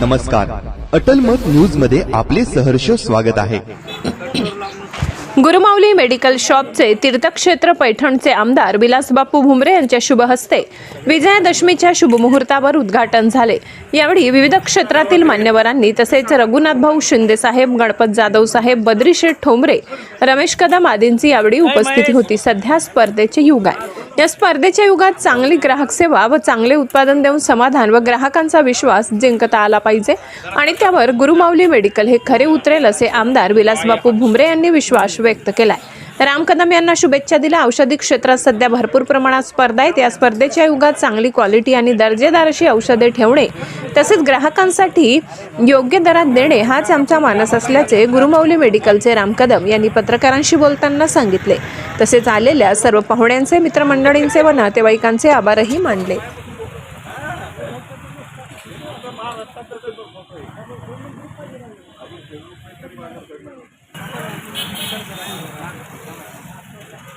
नमस्कार. अटल मत न्यूजमध्ये आपले सहर्ष स्वागत आहे. गुरुमाऊली मेडिकल शॉपचे तीर्थक्षेत्र पैठणचे आमदार विलासबापू भुमरे यांच्या शुभ हस्ते विजयादशमीच्या शुभमुहूर्तावर उद्घाटन झाले. यावेळी विविध क्षेत्रातील मान्यवरांनी तसेच रघुनाथ भाऊ शिंदे साहेब गणपत जाधव साहेब बद्रीशेठ ठोंबरे रमेश कदम आदींची यावेळी उपस्थिती होती. सध्या स्पर्धेचे युग आहे. या स्पर्धेच्या युगात चांगली ग्राहक सेवा व चांगले उत्पादन देऊन समाधान व ग्राहकांचा विश्वास जिंकता आला पाहिजे. आणि त्यावर गुरुमाऊली मेडिकल हे खरे उतरेल असे आमदार विलासबापू भुमरे यांनी विश्वास व्यक्त केलाय. राम कदम यांना शुभेच्छा दिल्या. औषधी क्षेत्रात सध्या भरपूर प्रमाणात स्पर्धा आहेत. या स्पर्धेच्या युगात चांगली क्वालिटी आणि दर्जेदार अशी औषधे ठेवणे तसेच ग्राहकांसाठी योग्य दरात देणे हाच आमचा मानस असल्याचे गुरुमौली मेडिकलचे राम कदम यांनी पत्रकारांशी बोलताना सांगितले. तसेच आलेल्या सर्व पाहुण्यांचे मित्रमंडळींचे व नातेवाईकांचे आभारही मानले.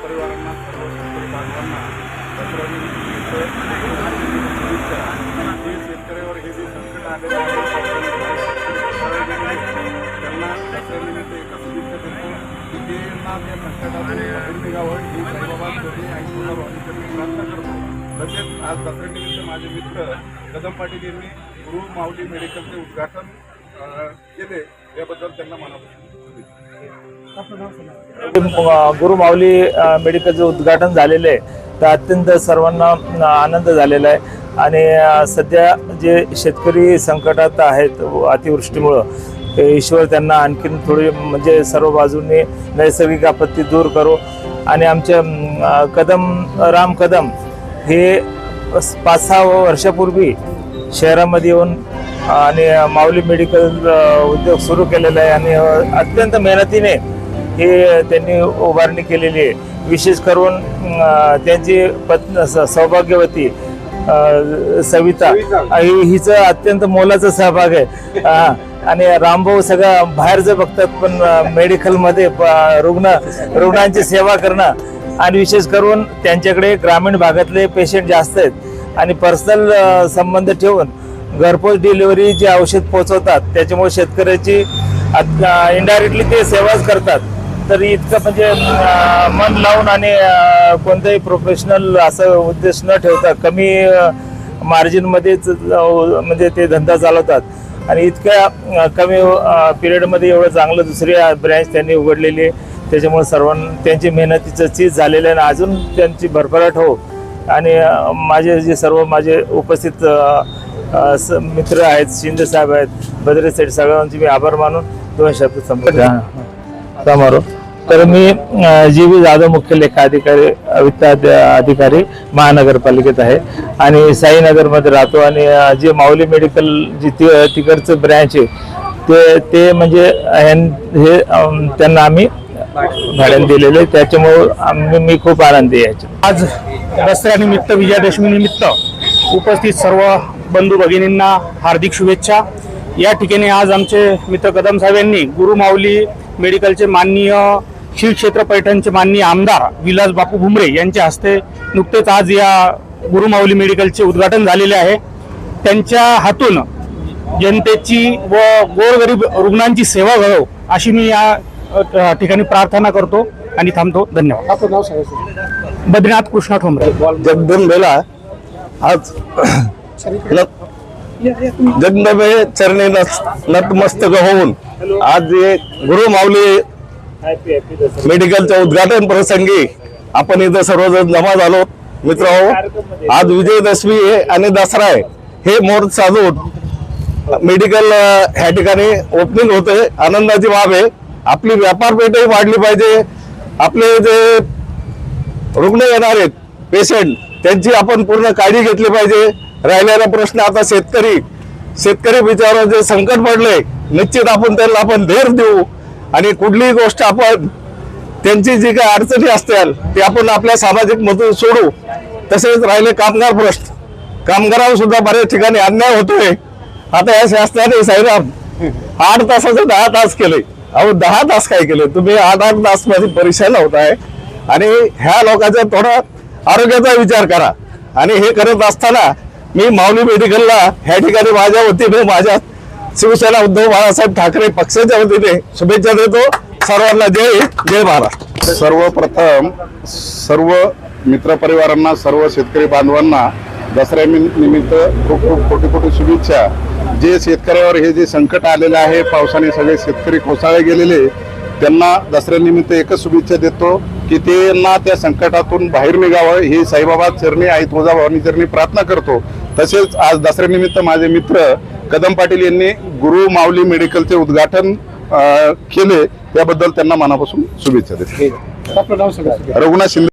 परिवारांना सर्व शेतकरी बांधवांना दसऱ्याची शुभेच्छा शेतकऱ्यावर हे जे संकट आलेलं आहे त्यांना दसऱ्यानिमित्त एका शुभेच्छा देतो की त्यांना त्या संकटातून निघावं ही कधी प्रार्थना करतो तसेच आज दसऱ्यानिमित्त माझे मित्र कदम पाटील यांनी गुरु माऊली मेडिकलचे उद्घाटन केले याबद्दल त्यांना मनापासून गुरु माऊली अ, मेडिकलचं उद्घाटन झालेलं आहे. तर अत्यंत सर्वांना आनंद झालेला आहे. आणि सध्या जे शेतकरी संकटात आहेत अतिवृष्टीमुळं ईश्वर त्यांना आणखीन थोडी म्हणजे सर्व बाजूंनी नैसर्गिक आपत्ती दूर करू. आणि आमच्या कदम राम कदम हे पाच सहा वर्षापूर्वी शहरामध्ये येऊन आणि माऊली मेडिकल उद्योग सुरू केलेला आहे आणि अत्यंत मेहनतीने हे त्यांनी उभारणी केलेली आहे विशेष करून त्यांची पत्न स- सौभाग्यवती सविता हिचं अत्यंत मोलाचा सहभाग आहे. आणि रामभाऊ सगळं बाहेरचं बघतात पण मेडिकलमध्ये रुग्ण रुग्णांची सेवा करणं आणि विशेष करून त्यांच्याकडे ग्रामीण भागातले पेशंट जास्त आहेत. आणि पर्सनल संबंध ठेवून घरपोच डिलिव्हरी जे औषध पोहोचवतात त्याच्यामुळे शेतकऱ्याची इनडायरेक्टली ते सेवाच करतात. तर इतकं म्हणजे मन लावून आणि कोणतंही प्रोफेशनल असं उद्देश न ठेवता कमी मार्जिनमध्येच म्हणजे ते धंदा चालवतात. आणि इतक्या कमी पिरियडमध्ये एवढं चांगलं दुसरी ब्रँच त्यांनी उघडलेली आहे. त्याच्यामुळे सर्वांना त्यांची मेहनतीचं चीज झालेलं आहे आणि अजून त्यांची भरभराट हो. आणि माझे जे सर्व माझे उपस्थित स- मित्र आहेत शिंदे साहेब आहेत बद्रे सेठ सगळ्यांचे मी आभार मानून दोन शब्द संपत समारोह तर मी जी बी जाधव मुख्य लेखा अधिकारी वित्त अधिकारी महानगरपालिकेत आहे. आणि साईनगरमध्ये राहतो आणि जे माऊली मेडिकल जी ति तिकडचं ब्रँच आहे ते ते म्हणजे हे त्यांना आम्ही भाड्याने दिलेले त्याच्यामुळे आम्ही मी खूप आनंदी आहे आज दसऱ्यानिमित्त विजयादशमी निमित्त उपस्थित सर्व बंधू भगिनींना हार्दिक शुभेच्छा. या ठिकाणी आज आमचे मित्र कदम साहेब यांनी गुरुमाऊली मेडिकलचे माननीय शिवक्षेत्र क्षेत्र पैठणचे माननीय आमदार विलास बापू भुमरे यांच्या हस्ते नुकतेच आज या गुरुमाऊली मेडिकलचे उद्घाटन झालेले आहे. त्यांच्या हातून जनतेची व गोरगरीब रुग्णांची सेवा घडव अशी मी या ठिकाणी प्रार्थना करतो आणि थांबतो. धन्यवाद. बद्रीनाथ कृष्णा ठोंबरे. जगदंबेला आज जगदंबे चरणी नतमस्तक होऊन आज जे गुरु माऊली मेडिकलच्या उद्घाटन प्रसंगी आपण इथं सर्वजण जमा झालो. मित्र आज विजयदशमी आहे आणि दसरा आहे. हे मुहूर्त साधून मेडिकल ह्या ठिकाणी ओपनिंग होते आनंदाची बाब आहे. आपली व्यापारपेठही वाढली पाहिजे. आपले जे रुग्ण येणार आहेत पेशंट त्यांची आपण पूर्ण काळजी घेतली पाहिजे. राहिलेला प्रश्न आता शेतकरी शेतकरी बिचारा जे संकट पडले निश्चित आपण त्यांना आपण धैर्य देऊ. आणि कुठलीही गोष्ट आपण त्यांची जी काही अडचणी असतील ते आपण आपल्या सामाजिक मधून सोडू. तसेच राहिले कामगार प्रश्न. कामगारांवर सुद्धा बऱ्याच ठिकाणी अन्याय होतोय. आता या शासनाने साईराम आठ तासाचं दहा तास केले अहो दहा तास काय केले? तुम्ही आठ आठ तास माझी परीक्षा लावताय. आणि ह्या लोकांचा थोडा आरोग्याचा विचार करा. आणि हे करत असताना मी माऊली मेडिकलला ह्या ठिकाणी माझ्या वतीने माझ्या शिवसेना उद्धव बाळासाहेब ठाकरे पक्षाच्या वतीने शुभेच्छा देतो. सर्वांना जय जय महाराष्ट्र. सर्वप्रथम सर्व मित्रपरिवारांना सर्व शेतकरी बांधवांना निमित्त खूप खूप कोटी कोटी शुभेच्छा. जे शेतकऱ्यावर हे जे संकट आलेलं आहे पावसाने सगळे शेतकरी कोसळले गेलेले त्यांना दसऱ्यानिमित्त एकच शुभेच्छा देतो की त्यांना त्या संकटातून बाहेर निघावं. ही साईबाबा चरणी आई तुळजाभवानी चरणी प्रार्थना करतो. तसेच आज दसऱ्यानिमित्त माझे मित्र कदम पाटील यांनी गुरु माऊली मेडिकलचे उद्घाटन केले. त्याबद्दल त्यांना मनापासून शुभेच्छा देतो. रघुनाथ शिंदे.